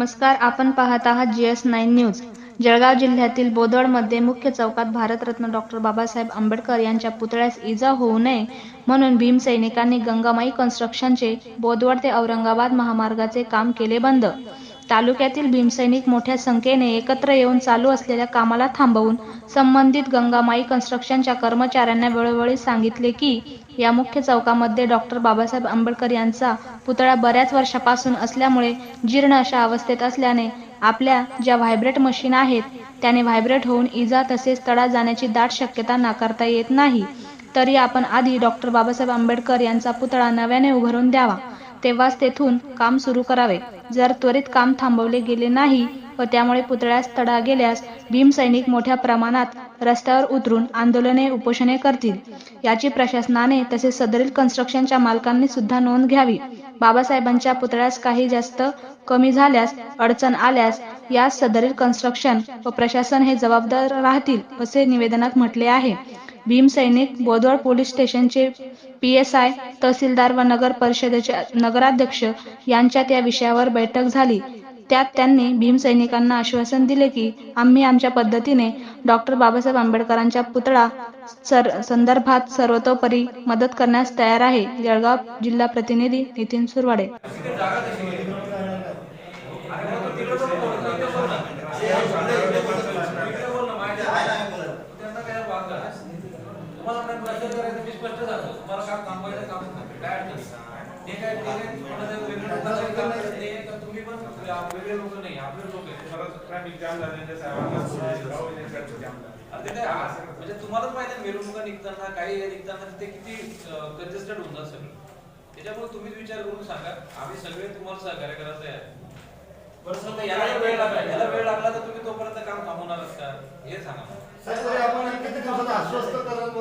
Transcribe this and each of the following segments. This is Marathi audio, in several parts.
नमस्कार आपण पाहत आहात G S nine news. Jalgaon जिल्ह्यातील बोदवडमध्ये मुख्य चौकात भारतरत्न डॉक्टर बाबासाहेब आंबेडकर यांच्या पुतळ्यास इजा होऊ नये म्हणून भीमसैनिकांनी गंगामाई कन्स्ट्रक्शनचे बोदवड ते औरंगाबाद महामार्गाचे काम केले बंद. तालुक्यातील भीमसैनिक मोठ्या संख्येने एकत्र येऊन चालू असलेल्या कामाला थांबवून संबंधित गंगामाई कन्स्ट्रक्शनच्या कर्मचाऱ्यांना वेळोवेळी सांगितले की या मुख्य चौकामध्ये डॉक्टर बाबासाहेब आंबेडकर यांचा पुतळा बऱ्याच वर्षापासून असल्यामुळे जीर्ण अशा अवस्थेत असल्याने आपल्या ज्या व्हायब्रेट मशीन आहेत त्याने व्हायब्रेट होऊन इजा तसेच तडा जाण्याची दाट शक्यता नाकारता येत नाही. तरी आपण आधी डॉक्टर बाबासाहेब आंबेडकर यांचा पुतळा नव्याने उभारून द्यावा. तेव्हाच तेथून काम सुरू करावे. जर त्वरित काम थांबवले गेले नाही व त्यामुळे पुतळ्यास तडा गेल्यास भीमसैनिक मोठ्या प्रमाणात रस्त्यावर उतरून आंदोलने उपोषणे करतील. याची प्रशासनाने तसेच सदरील कन्स्ट्रक्शनच्या मालकांनी सुद्धा नोंद घ्यावी. बाबासाहेबांच्या पुतळ्यास काही जास्त कमी झाल्यास अडचण आल्यास यास सदरील कन्स्ट्रक्शन व प्रशासन हे जबाबदार राहतील असे निवेदनात म्हटले आहे. भीमसैनिक बोदवड पोलीस स्टेशनचे पी एस आय तहसीलदार व नगर परिषदेचे नगराध्यक्ष यांच्यात या विषयावर बैठक झाली. त्यात त्यांनी भीमसैनिकांना आश्वासन दिले की आम्ही आमच्या पद्धतीने डॉक्टर बाबासाहेब आंबेडकरांच्या पुतळा सर संदर्भात सर्वतोपरी मदत करण्यास तयार आहे. जळगाव जिल्हा प्रतिनिधी नितीन सुरवाडे. तुम्हाला काय प्रश्न करायचं मी स्पष्ट सांगतो तुम्हाला काम थांबवायचं काम थांबेल काय अडचण नाही. ते काय ते काय तुम्हाला जर वेगळं लोकांचं काम करत नाही तर तुम्ही पण वेगळे लोक नाही आपले लोक आहेत. ट्रॅफिक जाम झाल्याने साहेबांना अरे ते काय हा, म्हणजे तुम्हालाच माहिती आहे मिरवणुका निघताना काही हे निघताना ते किती कंजेस्टेड होऊन जात सगळं. त्याच्यामुळे तुम्हीच विचार करून सांगा. आम्ही सगळे तुम्हाला सहकार्य करायचं आहे. बरं समजा याला वेळ लागला. याला वेळ लागला तर तुम्ही तोपर्यंत काम थांबवणारच का? हे सांगा. आपण किती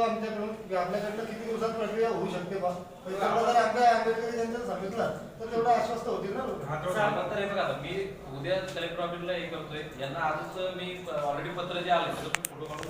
आमच्याकडून की आपल्याकडनं किती दिवसात प्रक्रिया होऊ शकते बा? तेवढं जर आंबेडकरी यांचं सांगितलं तर तेवढं आश्वस्त होतील ना लोक. साहेबांना तर हे बघा आता मी उद्या कलेक्टर ऑफिसला हे करतोय. यांना आजच मी ऑलरेडी पत्र जे आले त्याचं फोटो काढून